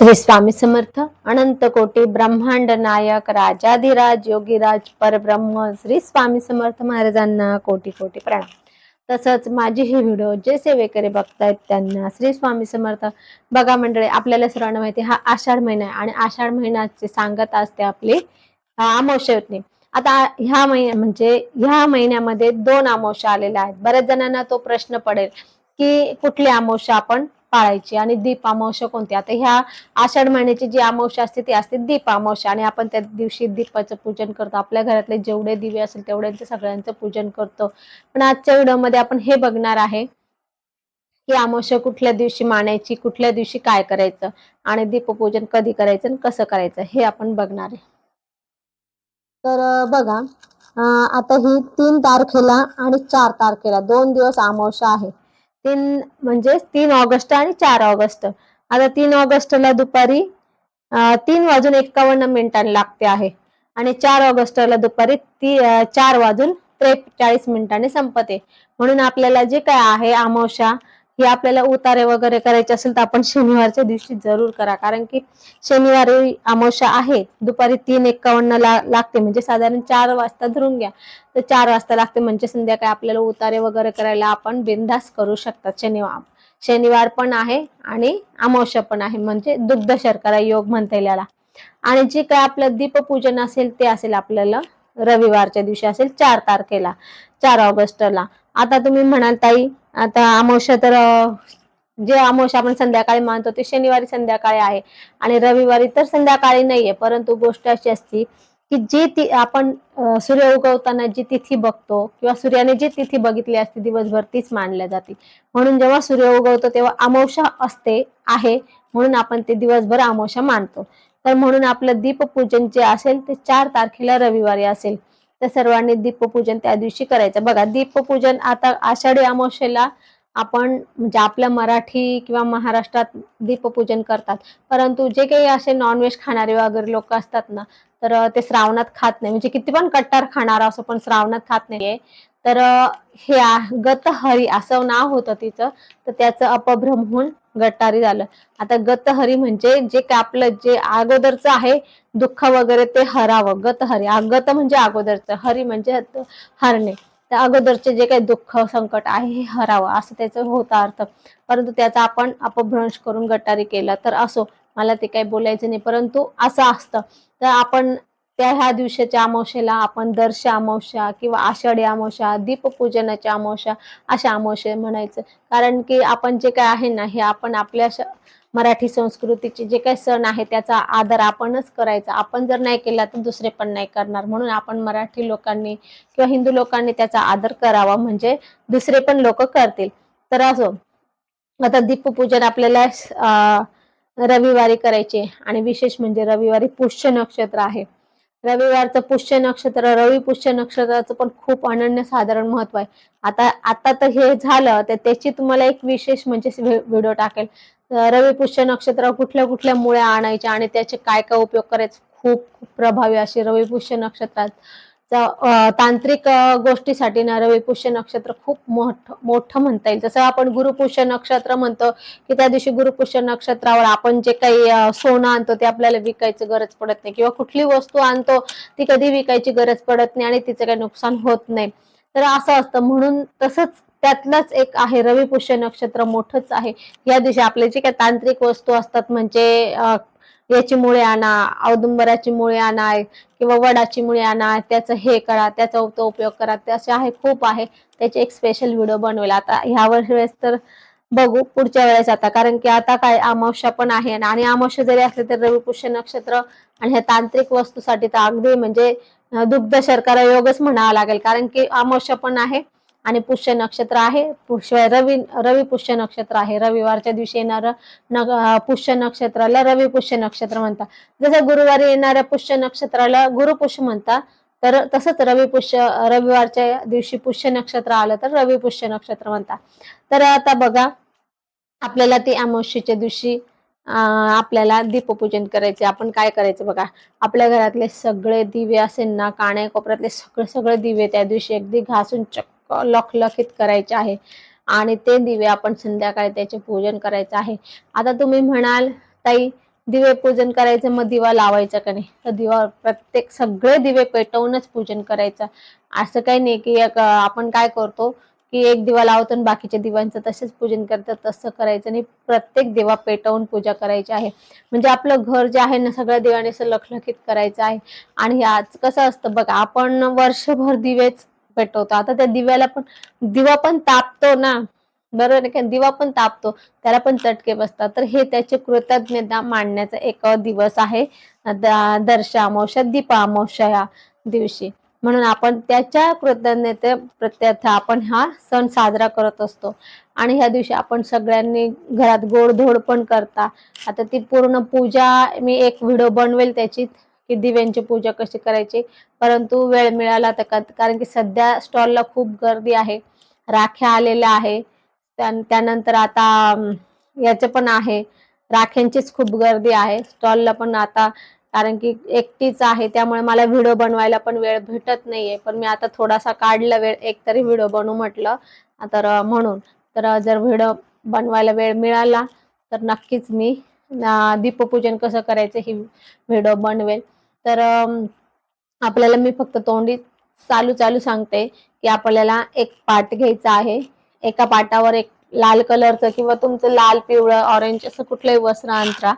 श्री स्वामी समर्थ अनंत कोटी ब्रह्मांड नायक राजाधिराज योगीराज परब्रह्म श्री स्वामी समर्थ महाराजांना कोटी कोटी प्रणाम. तसंच माझे हे व्हिडिओ जे सेवेकरी बघतायत त्यांना श्री स्वामी समर्थ. बघा मंडळी आपल्याला सर्वांना माहिती हा आषाढ महिना आहे आणि आषाढ महिन्याची सांगत असते आपली अं, आता ह्या महिन्या म्हणजे ह्या महिन्यामध्ये दोन अमावश्या आलेल्या आहेत. बऱ्याच जणांना तो प्रश्न पडेल की कुठली अमावश्या आपण पाळायची आणि दीप अमावस्या कोणती आता ह्या आषाढ महिन्याची जी अमावस्या असते ती असते दीप आणि आपण त्या दिवशी दीपाचं पूजन करतो. आपल्या घरातले जेवढे दिवे असेल तेवढ्यांचं सगळ्यांचं पूजन करतो. पण आजच्या व्हिडिओमध्ये आपण हे बघणार आहे की अमावस्या कुठल्या दिवशी मानायची कुठल्या दिवशी काय करायचं आणि दीपपूजन कधी करायचं आणि कसं करायचं हे आपण बघणार आहे. तर बघा आता ही तीन तारखेला आणि चार तारखेला दोन दिवस अमावस्या आहे. तीन म्हणजे तीन ऑगस्ट आणि चार ऑगस्ट. आता तीन ऑगस्टला दुपारी तीन वाजून एक्कावन्न मिनिटांनी लागते आहे. आणि चार ऑगस्टला दुपारी ती चार वाजून त्रेचाळीस मिनिटांनी संपते. म्हणून आपल्याला जे काय आहे अमावस्या हे आपल्याला उतारे वगैरे करायचे असेल तर आपण शनिवारच्या दिवशी जरूर करा. कारण की शनिवारी अमावस्या आहे दुपारी तीन एक्कावन्न ला लागते. म्हणजे साधारण चार वाजता धरून घ्या. तर चार वाजता लागते. म्हणजे संध्याकाळी आपल्याला उतारे वगैरे करायला आपण बिनधास्त करू शकतात शनिवार शनिवार पण आहे आणि अमावस्या पण आहे. म्हणजे दुग्ध शर्करा योग म्हणता येईल याला. आणि जे काय आपलं दीपपूजन असेल ते असेल आपल्याला रविवारच्या दिवशी असेल चार तारखेला चार ऑगस्टला. आता तुम्ही म्हणाल ताई आता अमावस्या तर जे अमावस्या आपण संध्याकाळी मानतो ते शनिवारी संध्याकाळी आहे. आणि रविवारी तर संध्याकाळी नाहीये परंतु गोष्ट अशी असती की जी ती आपण सूर्य उगवताना जी तिथी बघतो किंवा सूर्याने जी तिथी बघितली असते दिवसभर तीच मानल्या जाते. म्हणून जेव्हा सूर्य उगवतो तेव्हा अमावस्या असते आहे म्हणून आपण ते दिवसभर अमावस्या मानतो. तर म्हणून आपलं दीपपूजन जे असेल ते चार तारखेला रविवारी असेल. तर सर्वांनी दीपपूजन त्या दिवशी करायचं. बघा दीपपूजन आता आषाढी अमावस्येला आपण म्हणजे आपल्या मराठी किंवा महाराष्ट्रात दीपपूजन करतात. परंतु जे काही असे नॉनव्हेज खाणारे वगैरे लोक असतात ना तर ते श्रावणात खात नाही. म्हणजे किती पण कट्टार खाणार असो पण श्रावणात खात नाहीये. तर हे गतहरी असं नाव होतं तिचं. तर त्याचं अपभ्रम होऊन गटारी झालं. आता गतहरी म्हणजे जे काय आपलं जे अगोदरचं आहे दुःख वगैरे ते हरावं. गतहरी आ- गत म्हणजे अगोदरचं. हरी म्हणजे हरणे. त्या अगोदरचे जे काही दुःख संकट आहे हे हरावं. असं त्याचं होता अर्थ. परंतु त्याचा आपण अपभ्रंश करून गटारी केला तर असो. मला ते काही बोलायचं नाही. परंतु असं असतं. तर आपण त्या ह्या दिवसाच्या अमावशेला आपण दर्श अमावस्या किंवा आषाढी अमावश्या दीपपूजनाच्या अमावस्या अशा अमावशे म्हणायचं. कारण की आपण जे काय आहे ना हे आपण आपल्या मराठी संस्कृतीचे जे काही सण आहे त्याचा आदर आपणच करायचा. आपण जर नाही केला तर दुसरे पण नाही करणार. म्हणून आपण मराठी लोकांनी किंवा हिंदू लोकांनी त्याचा आदर करावा म्हणजे दुसरे पण लोक करतील. तर असो आता दीपपूजन आपल्याला रविवारी करायचे आणि विशेष म्हणजे रविवारी पुष्य नक्षत्र आहे. रविवारचं पुष्य नक्षत्र रवी पुष्य नक्षत्राचं पण खूप अनन्य साधारण महत्त्व आहे. आता आता तर हे झालं तर त्याची तुम्हाला एक विशेष म्हणजे व्हिडिओ टाकेल. रवी पुष्य नक्षत्र कुठल्या कुठल्या मुळे आणायचे आणि त्याचे काय काय उपयोग करायचे? खूप खूप प्रभावी अशी रवी पुष्य नक्षत्रात तांत्रिक गोष्टीसाठी ना रवी पुष्य नक्षत्र खूप मोठं मोठं म्हणता येईल. जसं आपण गुरुपुष्य नक्षत्र म्हणतो की त्या दिवशी गुरुपुष्य नक्षत्रावर आपण जे काही सोनं आणतो ते आपल्याला विकायची गरज पडत नाही. किंवा कुठली वस्तू आणतो ती कधी विकायची गरज पडत नाही आणि तिचं काही नुकसान होत नाही. तर असं असतं. म्हणून तसंच त्यातलंच एक आहे रवी पुष्य नक्षत्र मोठंच आहे. या दिवशी आपले जे काही तांत्रिक वस्तू असतात म्हणजे याची मुळे आणा औदुंबराची मुळे आणा किंवा वडाची मुळे आणा त्याचं हे करा त्याचा तो उपयोग करा त्याचे आहे खूप आहे. त्याचे एक स्पेशल व्हिडिओ बनवेल. आता ह्या वेळेस तर बघू पुढच्या वेळेस आता. कारण की आता काय अमावस्या पण आहे आणि अमावस्या जरी असले तर रविपुष्य नक्षत्र आणि ह्या तांत्रिक वस्तूसाठी तर अगदी म्हणजे दुग्ध शर्करा योगच म्हणावा लागेल. कारण की अमावस्या पण आहे. आणि पुष्य नक्षत्र आहे. पुष्य रवी रवी पुष्य नक्षत्र आहे. रविवारच्या दिवशी येणारं नग पुष्य नक्षत्राला रवी पुष्य नक्षत्र म्हणतात. जसं गुरुवारी येणाऱ्या पुष्य नक्षत्राला गुरुपुष्य म्हणतात तर तसंच रवी पुष्य रविवारच्या दिवशी पुष्य नक्षत्र आलं तर रवी पुष्य नक्षत्र म्हणतात. तर आता बघा आपल्याला ती अमावस्येच्या दिवशी आपल्याला दीपपूजन करायचे. आपण काय करायचं बघा? आपल्या घरातले सगळे दिवे असेल ना काण्या कोपऱ्यातले सगळे सगळे दिवे त्या दिवशी अगदी घासून चक्क लखलखित करायचे आहे. आणि ते दिवे आपण संध्याकाळी त्याचे पूजन करायचं आहे. आता तुम्ही म्हणाल ताई दिवे पूजन करायचं मग दिवा लावायचा का नाही? तर दिवा प्रत्येक सगळे दिवे पेटवूनच पूजन करायचं. असं काही नाही की एक, आपण काय करतो की एक दिवा लावतो आणि बाकीच्या दिव्यांचं तसेच पूजन करतात तसं करायचं नाही. प्रत्येक दिवा पेटवून पूजा करायची आहे. म्हणजे आपलं घर जे आहे ना सगळ्या दिव्याने असं लखलखीत करायचं आहे. आणि आज कसं असतं बघा आपण वर्षभर दिवेच पेटवतो. आता त्या दिव्याला पण दिवा पण तापतो ना. बरोबर आहे का दिवा पण तापतो. त्याला पण चटके बसतात. तर हे त्याची कृतज्ञता मांडण्याचा एक दिवस आहे. द- दर्शा दीपा अमावश्या या दिवशी. म्हणून आपण त्याच्या कृतज्ञते प्रत्यर्थ आपण हा सण साजरा करत असतो. आणि ह्या दिवशी आपण सगळ्यांनी घरात गोडधोड पण करता. आता ती पूर्ण पूजा मी एक व्हिडिओ बनवेल त्याची. की दिव्यांची पूजा कशी करायची? परंतु वेळ मिळाला तर का- कारण की सध्या स्टॉलला खूप गर्दी आहे. राख्या आलेल्या आहे. त्यानंतर आता याचे याचं पण आहे. राख्यांचीच खूप गर्दी आहे. स्टॉलला पण आता कारण की एकटीच आहे. त्यामुळे मला व्हिडिओ बनवायला पण वेळ भेटत नाहीये. पण मी आता थोडासा काढला वेळ. एक तरी व्हिडिओ बनवू म्हटलं. तर म्हणून. तर जर व्हिडिओ बनवायला वेळ मिळाला तर नक्कीच मी दीपपूजन कसं करायचं ही व्हिडिओ बनवेल तर आपल्याला मी फक्त तोंडी चालू चालू सांगते की आपल्याला एक पाट घ्यायचा आहे. एका पाटावर एक लाल कलरचं किंवा तुमचं लाल पिवळं ऑरेंज असं कुठलंही वस्त्र अंतरा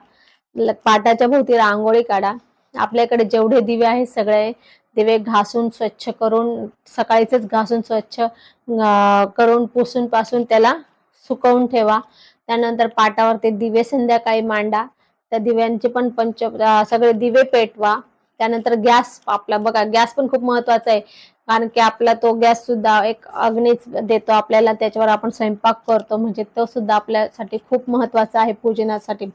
पाटाच्या भोवती रांगोळी काढा. आपल्याकडे जेवढे दिवे आहेत सगळे दिवे घासून स्वच्छ करून सकाळीच घासून स्वच्छ करून पुसून पासून त्याला सुकवून ठेवा. त्यानंतर पाटावर ते दिवे संध्याकाळी मांडा. त्या दिव्यांचे पण पंच सगळे दिवे पेटवा. त्यानंतर गॅस आपला बघा गॅस पण खूप महत्त्वाचा आहे. कारण की आपला तो गॅस सुद्धा एक अग्नीच देतो आपल्याला त्याच्यावर आपण स्वयंपाक करतो म्हणजे तो सुद्धा आपल्यासाठी खूप महत्त्वाचा आहे पूजनासाठी.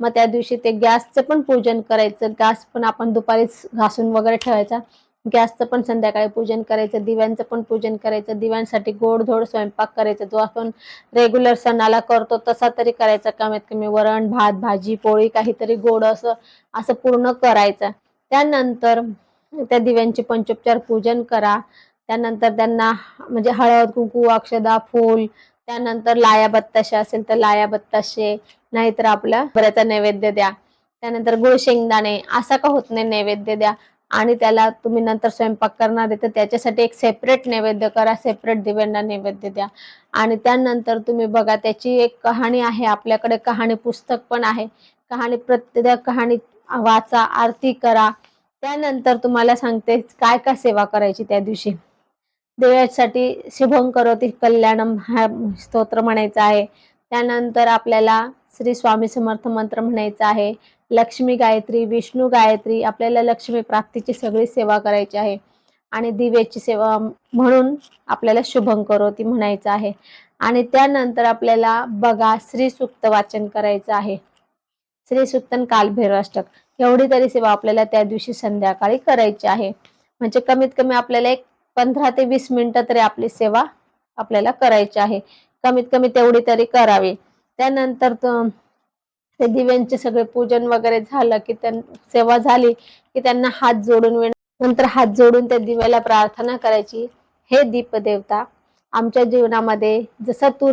मग त्या दिवशी ते गॅसचं पण पूजन करायचं गॅस पण आपण दुपारीच घासून वगैरे ठेवायचा. गॅसचं पण संध्याकाळी पूजन करायचं दिव्यांचं पण पूजन करायचं दिव्यांसाठी गोडधोड स्वयंपाक करायचा. जो आपण रेग्युलर सणाला करतो तसा तरी करायचा. कमीत कमी वरण भात भाजी पोळी काहीतरी गोड असं असं पूर्ण करायचं. त्यानंतर त्या दिव्यांचे पंचोपचार पूजन करा. त्यानंतर त्यांना म्हणजे हळद कुंकू अक्षदा फूल त्यानंतर लाया बत्ताशे असेल तर लाया बत्ताशे नाहीतर आपल्या बऱ्याचा नैवेद्य द्या. त्यानंतर गुळ शेंगदाणे असा का होत नाही नैवेद्य द्या. आणि त्याला तुम्ही नंतर स्वयंपाक करणार आहे तर त्याच्यासाठी एक सेपरेट नैवेद्य करा सेपरेट दिव्यांना नैवेद्य द्या. आणि त्यानंतर तुम्ही बघा त्याची एक कहाणी आहे आपल्याकडे कहाणी पुस्तक पण आहे. कहाणी प्रत्येक कहाणी वाचा आरती करा. त्यानंतर तुम्हाला सांगते काय काय सेवा करायची त्या दिवशी. देवासाठी शुभं करोती कल्याणम हा स्तोत्र म्हणायचा आहे. त्यानंतर आपल्याला श्री स्वामी समर्थ मंत्र म्हणायचा आहे. लक्ष्मी गायत्री विष्णू गायत्री आपल्याला लक्ष्मी प्राप्तीची सगळी सेवा करायची आहे. आणि दिव्याची सेवा म्हणून आपल्याला शुभं करोती म्हणायचं आहे. आणि त्यानंतर आपल्याला बघा श्री सुक्त वाचन करायचं आहे. श्री सुक्त आणि कालभैरवाष्टक. एवढी तरी सेवा आपल्याला त्या दिवशी संध्याकाळी करायची आहे. म्हणजे कमीत कमी आपल्याला एक पंधरा ते वीस मिनिटं तरी आपली सेवा आपल्याला करायची आहे. कमीत कमी तेवढी तरी करावी. त्यानंतर ते दिव्यांचे सगळे पूजन वगैरे झालं की त्यां सेवा झाली की त्यांना हात जोडून नंतर हात जोडून त्या दिव्याला प्रार्थना करायची. हे दीप देवता आमच्या जीवनामध्ये जसा तू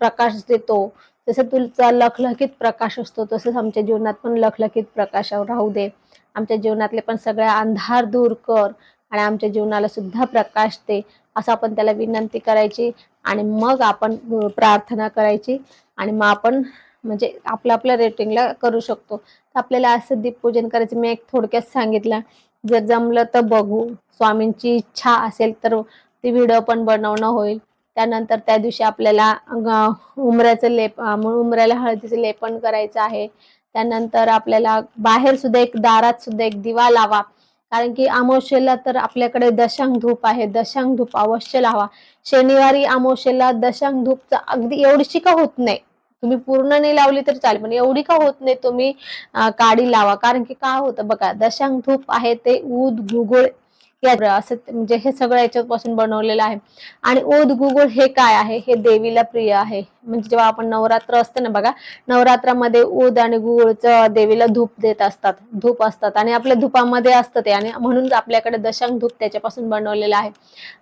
प्रकाश देतो जसं तुझा लखलखीत प्रकाश असतो तसंच आमच्या जीवनात पण लखलखीत प्रकाश राहू दे. आमच्या जीवनातले पण सगळे अंधार दूर कर आणि आमच्या जीवनाला सुद्धा प्रकाश दे असं आपण त्याला विनंती करायची आणि मग आपण प्रार्थना करायची आणि मग आपण म्हणजे आपल्या आपल्या रेटिंगला करू शकतो. तर आपल्याला असं दीपपूजन करायचं. मी एक थोडक्यात सांगितलं जर जमलं तर बघू. स्वामींची इच्छा असेल तर ती व्हिडिओ पण बनवणं होईल. त्यानंतर त्या दिवशी आपल्याला उमऱ्याचं लेप उमऱ्याला हळदीचं लेपन करायचं आहे. त्यानंतर आपल्याला बाहेर सुद्धा एक दारात सुद्धा एक दिवा लावा. कारण की अमावस्येला तर आपल्याकडे दशांग धूप आहे. दशांग धूप अवश्य लावा. शनिवारी अमावस्येला दशांग धूपचा अगदी एवढीशी का होत नाही? तुम्ही पूर्ण नाही लावली तर चालेल पण एवढी का होत नाही तुम्ही काडी लावा. कारण की काय होतं? बघा दशांग धूप आहे ते ऊद गुगुळ असं म्हणजे हे सगळं याच्यापासून बनवलेलं आहे. आणि ओद गुगुळ हे काय आहे? हे देवीला प्रिय आहे. म्हणजे जेव्हा आपण नवरात्र असते ना बघा नवरात्रामध्ये उद आणि गुळचं देवीला धूप देत असतात धूप असतात आणि आपल्या धुपामध्ये असतं ते आणि म्हणून आपल्याकडे दशांग धूप त्याच्यापासून बनवलेला आहे.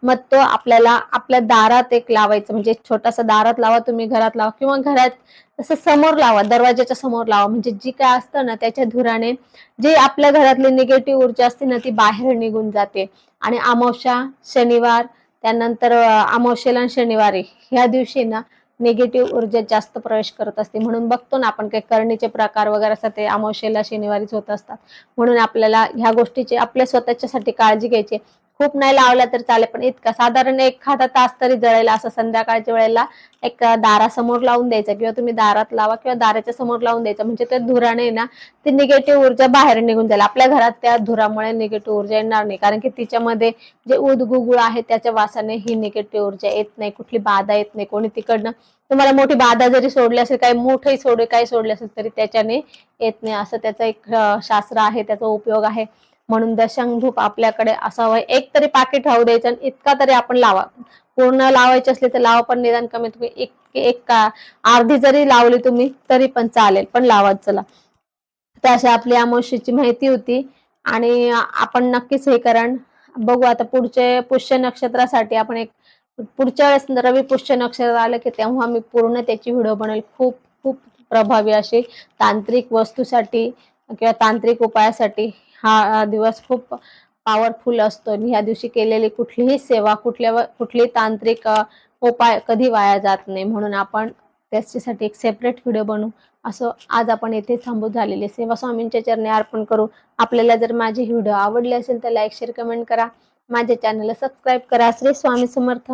मग तो आपल्याला आपल्या दारात एक लावायचं म्हणजे छोटासा दारात लावा तुम्ही घरात लावा किंवा घरात तसं समोर लावा दरवाजाच्या समोर लावा. म्हणजे जी काय असतं ना त्याच्या धुराने जी आपल्या घरातली निगेटिव्ह ऊर्जा असते ना ती बाहेर निघून जाते. आणि अमावस्या शनिवार त्यानंतर अं, आणि शनिवारी ह्या दिवशी ना निगेटिव्ह ऊर्जा जास्त प्रवेश करत असते. म्हणून बघतो ना आपण काही करणीचे प्रकार वगैरे असतात ते अमावस्येला शनिवारीच होत असतात. म्हणून आपल्याला ह्या गोष्टीची आपल्या स्वतःच्यासाठी काळजी घ्यायची. खूप नाही लावला तर चालेल पण इतका साधारण एखादा तास तरी जळेल असं संध्याकाळच्या वेळेला एक दारासमोर लावून द्यायचं किंवा तुम्ही दारात लावा किंवा दाराच्या समोर लावून द्यायचं. म्हणजे त्या धुराने ना ती निगेटिव्ह ऊर्जा बाहेर निघून जाईल. आपल्या घरात त्या धुरामुळे निगेटिव्ह ऊर्जा येणार नाही. कारण की तिच्यामध्ये जे उदगुगुळ आहे त्याच्या वासाने ही निगेटिव्ह ऊर्जा येत नाही. कुठली बाधा येत नाही. कोणी तिकडनं तुम्हाला मोठी बाधा जरी सोडली असेल काही मोठंही सोडे काही सोडले असेल तरी त्याच्याने येत नाही. असं त्याचं एक शास्त्र आहे त्याचा उपयोग आहे. म्हणून दशांग धूप आपल्याकडे असावं. एक तरी पाकिट राहू द्यायचं आणि इतका तरी आपण लावा. पूर्ण लावायचे असले तर लावा पण निदान कमी तुम्ही एक एक का अर्धी जरी लावली तुम्ही तरी पण चालेल. पण लावत चला. तर अशी आपली अमावस्येची माहिती होती. आणि आपण नक्कीच हे कारण. बघू आता पुढचे पुष्य नक्षत्रासाठी आपण एक पुढच्या वेळेस रवी पुष्य नक्षत्र आलं की तेव्हा मी पूर्ण त्याची व्हिडिओ बनवेल. खूप खूप प्रभावी अशी तांत्रिक वस्तूसाठी किंवा तांत्रिक उपायासाठी. हा दिवस खूप पॉवरफुल असतो. आणि ह्या दिवशी केलेली कुठलीही सेवा कुठल्या कुठलीही तांत्रिक उपाय कधी वाया जात नाही. म्हणून आपण त्याच्यासाठी एक सेपरेट व्हिडिओ बनवू. असं आज आपण येथे थांबू झालेले. सेवा स्वामींच्या चरणी अर्पण करू. आपल्याला जर माझी व्हिडिओ आवडली असेल तर लाईक शेअर कमेंट करा. माझ्या चॅनलला सबस्क्राईब करा. श्री स्वामी समर्थ.